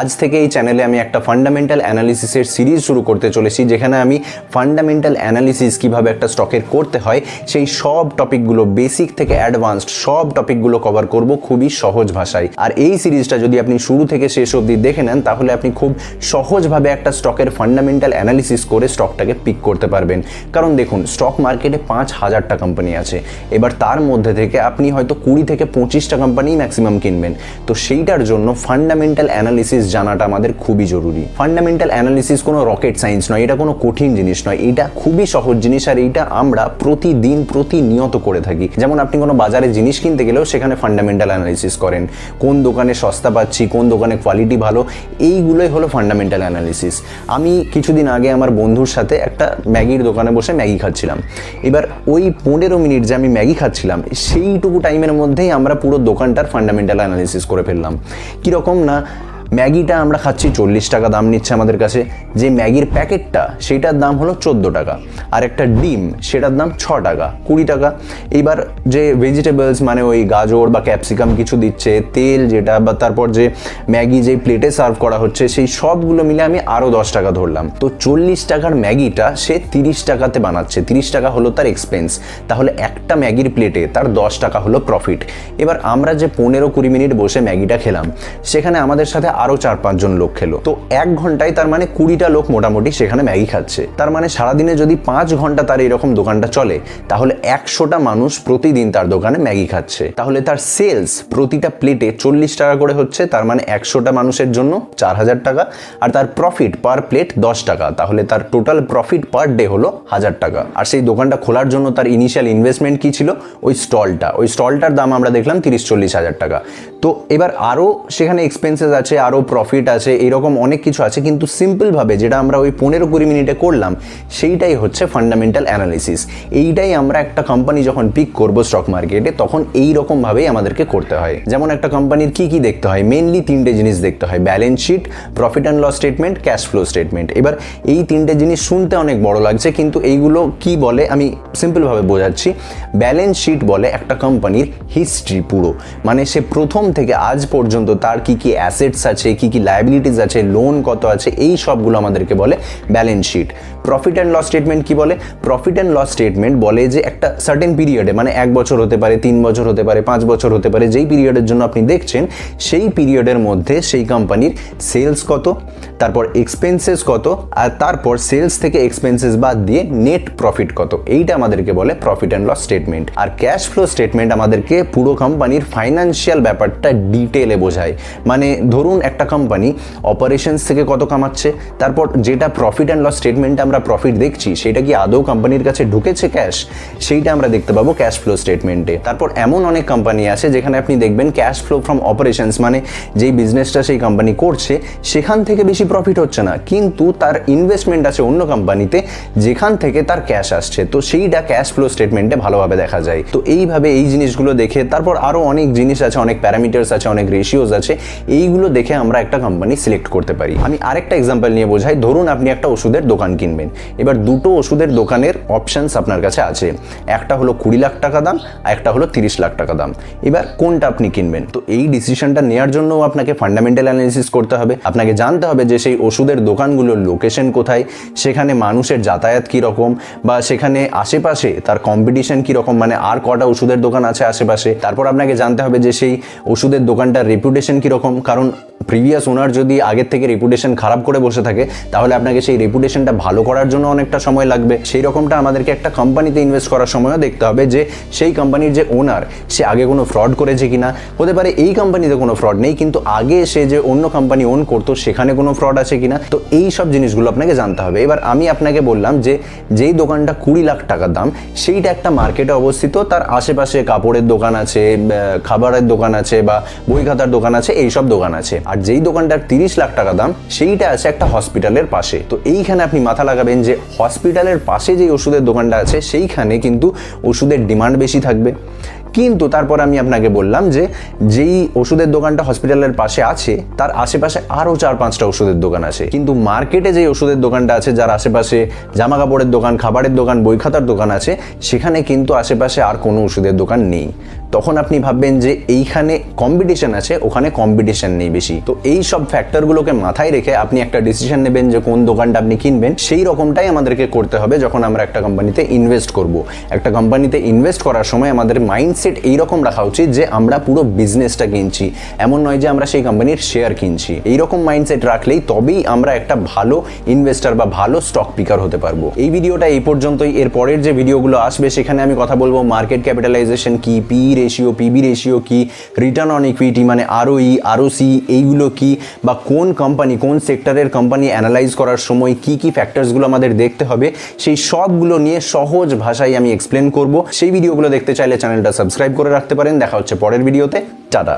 আজ থেকে এই চ্যানেলে আমি একটা ফান্ডামেন্টাল অ্যানালিসিসের সিরিজ শুরু করতে চলেছি, যেখানে আমি ফান্ডামেন্টাল অ্যানালিসিস কীভাবে একটা স্টকের করতে হয়, সেই সব টপিকগুলো বেসিক থেকে অ্যাডভান্সড সব টপিকগুলো কভার করব খুবই সহজ ভাষায়। আর এই সিরিজটা যদি আপনি শুরু থেকে শেষ অবধি দেখে নেন, তাহলে আপনি খুব সহজভাবে একটা স্টকের ফান্ডামেন্টাল অ্যানালিসিস করে স্টকটাকে পিক করতে পারবেন। কারণ দেখুন স্টক মার্কেটে পাঁচ হাজারটা কোম্পানি আছে। এবার তার মধ্যে থেকে আপনি হয়তো কুড়ি থেকে পঁচিশটা কোম্পানি ম্যাক্সিমাম কিনবেন। তো সেইটার জন্য ফান্ডামেন্টাল অ্যানালিসিস জানাটা আমাদের খুবই জরুরি। ফান্ডামেন্টাল অ্যানালিসিস কোনো রকেট সায়েন্স নয়, এটা কোনো কঠিন জিনিস নয়, এটা খুবই সহজ জিনিস আর এইটা আমরা প্রতিদিন প্রতিনিয়ত করে থাকি। যেমন আপনি কোনো বাজারে জিনিস কিনতে গেলেও সেখানে ফান্ডামেন্টাল অ্যানালিসিস করেন। কোন দোকানে সস্তা পাচ্ছি, কোন দোকানে কোয়ালিটি ভালো, এইগুলোই হলো ফান্ডামেন্টাল অ্যানালিসিস আমি কিছুদিন আগে আমার বন্ধুর সাথে একটা ম্যাগির দোকানে বসে ম্যাগি খাচ্ছিলাম। এবার ওই পনেরো মিনিট যে আমি ম্যাগি খাচ্ছিলাম, সেইটুকু টাইমের মধ্যেই আমরা পুরো দোকানটার ফান্ডামেন্টাল অ্যানালিসিস করে ফেললাম। কীরকম না ম্যাগিটা আমরা খাচ্ছি চল্লিশ টাকা দাম নিচ্ছে আমাদের কাছে। যে ম্যাগির প্যাকেটটা সেটার দাম হলো চোদ্দ টাকা। আর একটা ডিম, সেটার দাম ছ টাকা, কুড়ি টাকা। এবার যে ভেজিটেবলস মানে ওই গাজর বা ক্যাপসিকাম কিছু দিচ্ছে, তেল যেটা বা তারপর যে ম্যাগি যে প্লেটে সার্ভ করা হচ্ছে, সেই সবগুলো মিলে আমি আরও দশ টাকা ধরলাম। তো চল্লিশ টাকার ম্যাগিটা সে তিরিশ টাকাতে বানাচ্ছে। তিরিশ টাকা হলো তার এক্সপেন্স তাহলে একটা ম্যাগির প্লেটে তার দশ টাকা হলো প্রফিট এবার আমরা যে পনেরো কুড়ি মিনিট বসে ম্যাগিটা খেলাম, সেখানে আমাদের সাথে আরও চার পাঁচজন লোক খেলো। তো এক ঘন্টায় তার মানে কুড়িটা লোক মোটামুটি সেখানে ম্যাগি খাচ্ছে। তার মানে সারাদিনে যদি পাঁচ ঘণ্টা তার এরকম দোকানটা চলে, তাহলে একশোটা মানুষ প্রতিদিন তার দোকানে ম্যাগি খাচ্ছে। তাহলে তার সেলস প্রতিটা প্লেটে চল্লিশ টাকা করে হচ্ছে, তার মানে একশোটা মানুষের জন্য চার হাজার টাকা। আর তার প্রফিট পার প্লেট দশ টাকা, তাহলে তার টোটাল প্রফিট পার ডে হলো হাজার টাকা। আর সেই দোকানটা খোলার জন্য তার ইনিশিয়াল ইনভেস্টমেন্ট কি ছিল? ওই স্টলটা ওই স্টলটার দাম আমরা দেখলাম তিরিশ চল্লিশ হাজার টাকা। তো এবার আরও সেখানে এক্সপেন্সেস আছে আরও প্রফিট আছে, এরকম অনেক কিছু আছে, কিন্তু সিম্পলভাবে যেটা আমরা ওই পনেরো কুড়ি মিনিটে করলাম, সেইটাই হচ্ছে ফান্ডামেন্টাল অ্যানালিসিস এইটাই আমরা একটা কোম্পানি যখন পিক করব স্টক মার্কেটে তখন এই রকমভাবেই আমাদেরকে করতে হয়। যেমন একটা কোম্পানির কি কি দেখতে হয়? মেনলি তিনটে জিনিস দেখতে হয় balance sheet profit and loss statement cash flow statement এবার এই তিনটে জিনিস শুনতে অনেক বড় লাগছে, কিন্তু এইগুলো কি বলে, আমি সিম্পলভাবে বোঝাচ্ছি। ব্যালেন্স শিট বলে একটা কোম্পানির হিস্ট্রি পুরো। মানে সে প্রথম থেকে আজ পর্যন্ত তার কি কি অ্যাসেটস আছে কি কি লায়াবিলিটিস আছে লোন কত আছে, এই সবগুলো আমাদেরকে বলে balance sheet profit and loss statement কি বলে? প্রফিট অ্যান্ড লস স্টেটমেন্ট বলে যে একটা সার্টেন পিরিয়ডে মানে এক বছর হতে পারে, তিন বছর হতে পারে, পাঁচ বছর হতে পারে, যেই পিরিয়ডের জন্য আপনি দেখছেন, সেই পিরিয়ডের মধ্যে সেই কোম্পানির সেলস কত, তারপর এক্সপেন্সেস কত, আর তারপর সেলস থেকে এক্সপেন্সেস বাদ দিয়ে নেট প্রফিট কত। এইটা আমাদেরকে বলে প্রফিট অ্যান্ড লস স্টেটমেন্ট আর ক্যাশ ফ্লো স্টেটমেন্ট আমাদেরকে পুরো কোম্পানির ফাইন্যান্সিয়াল ব্যাপারটা ডিটেলে বোঝায়। মানে ধরুন একটা কোম্পানি অপারেশনস থেকে কত কামাচ্ছে, তারপর যেটা প্রফিট অ্যান্ড লস স্টেটমেন্টে আমরা প্রফিট দেখছি, সেটা কি আদৌ কোম্পানির কাছে ঢুকেছে ক্যাশ সেইটা আমরা দেখতে পাবো ক্যাশ ফ্লো স্টেটমেন্টে তারপর এমন অনেক কোম্পানি আছে যেখানে আপনি দেখবেন ক্যাশ ফ্লো ফ্রম অপারেশনস মানে যেই বিজনেসটা সেই কোম্পানি করছে, সেখান থেকে বেশি প্রফিট হচ্ছে না। কিন্তু তার ইনভেস্টমেন্ট আছে অন্য কোম্পানিতে যেখান থেকে তার ক্যাশ আসছে। তো সেইটা ক্যাশ ফ্লো স্টেটমেন্টে ভালোভাবে দেখা যায়। তো এইভাবে এই জিনিসগুলো দেখে, তারপর আরও অনেক জিনিস আছে, অনেক প্যারামিটার্স আছে, অনেক রেশিওস আছে। এইগুলো দেখে আমরা একটা কোম্পানি সিলেক্ট করতে পারি। আমি আরেকটা এক্সাম্পল নিয়ে বোঝাই। ধরুন আপনি একটা ওষুধের দোকান কিনবেন। এবার দুটো ওষুধের দোকানের অপশানস আপনার কাছে আছে। একটা হলো কুড়ি লাখ টাকা দাম, আর একটা হলো তিরিশ লাখ টাকা দাম। এবার কোনটা আপনি কিনবেন? তো এই ডিসিশনটা নেওয়ার জন্য আপনাকে ফান্ডামেন্টাল অ্যানালিসিস করতে হবে। আপনাকে জানতে হবে যে সেই ওষুধের দোকানগুলোর লোকেশন কোথায়, সেখানে মানুষের যাতায়াত কী রকম বা সেখানে আশেপাশে তার কম্পিটিশন কী রকম মানে আর কটা ওষুধের দোকান আছে আশেপাশে। তারপর আপনাকে জানতে হবে যে সেই ওষুধের দোকানটার রেপুটেশন কীরকম, কারণ প্রিভিয়াস ওনার যদি আগের থেকে রেপুটেশন খারাপ করে বসে থাকে, তাহলে আপনাকে সেই রেপুটেশনটা ভালো করার জন্য অনেকটা সময় লাগবে। সেই রকমটা আমাদেরকে একটা কোম্পানিতে ইনভেস্ট করার সময়ও দেখতে হবে যে, সেই কোম্পানির যে ওনার সে আগে কোনো ফ্রড করেছে কিনা। হতে পারে এই কোম্পানিতে কোনো ফ্রড নেই, কিন্তু আগে সে যে অন্য কোম্পানি ওন করতো, সেখানে কোনো ফ্রড আছে কিনা। তো এই সব জিনিসগুলো আপনাকে জানতে হবে। এবার আমি আপনাকে বললাম যে, যেই দোকানটা কুড়ি লাখ টাকার দাম, সেইটা একটা মার্কেটে অবস্থিত। তার আশেপাশে কাপড়ের দোকান আছে খাবারের দোকান আছে বা বই খাতার দোকান আছে এই সব দোকান আছে। আর যেই দোকানটার তিরিশ লাখ টাকা দাম, সেইটা আছে একটা হসপিটালের পাশে। তো এইখানে আপনি মাথা লাগাবেন যে হসপিটালের পাশে যে ওষুধের দোকানটা আছে, সেইখানে কিন্তু ওষুধের ডিমান্ড বেশি থাকবে। কিন্তু তারপর আমি আপনাকে বললাম যে যেই ওষুধের দোকানটা হসপিটালের পাশে আছে, তার আশেপাশে আরও চার পাঁচটা ওষুধের দোকান আছে। কিন্তু মার্কেটে যে ওষুধের দোকানটা আছে, যার আশেপাশে জামা কাপড়ের দোকান, খাবারের দোকান, বই খাতার দোকান আছে, সেখানে কিন্তু আশেপাশে আর কোনো ওষুধের দোকান নেই। তখন আপনি ভাববেন যে এইখানে কম্পিটিশন আছে, ওখানে কম্পিটিশন নেই বেশি। তো এই সব ফ্যাক্টরগুলোকে মাথায় রেখে আপনি একটা ডিসিশন নেবেন যে কোন দোকানটা আপনি কিনবেন। সেই রকমটাই আমাদেরকে করতে হবে যখন আমরা একটা কোম্পানিতে ইনভেস্ট করব। একটা কোম্পানিতে ইনভেস্ট করার সময় আমাদের মাইন্ডসেট এইরকম রাখা উচিত যে আমরা পুরো বিজনেসটা কিনছি। এমন নয় যে আমরা সেই কোম্পানির শেয়ার কিনছি। এইরকম মাইন্ডসেট রাখলেই তবেই আমরা একটা ভালো ইনভেস্টার বা ভালো স্টক পিকার হতে পারব। এই ভিডিওটা এই পর্যন্তই। এর পরের যে ভিডিওগুলো আসবে, সেখানে আমি কথা বলব মার্কেট ক্যাপিটালাইজেশন কি পি রেশিও পিবি রেশিও কি রিটার্ন অন ইকুইটি মানে আরওই আরওসি এইগুলো কি, বা কোন কোম্পানি কোন সেক্টরের কোম্পানি অ্যানালাইজ করার সময় কি কি ফ্যাক্টরসগুলো আমাদের দেখতে হবে, সেই সবগুলো নিয়ে সহজ ভাষায় আমি এক্সপ্লেন করব। সেই ভিডিওগুলো দেখতে চাইলে চ্যানেলটা সাবস্ক্রাইব করে রাখতে পারেন। দেখা হচ্ছে পরের ভিডিওতে। টাটা।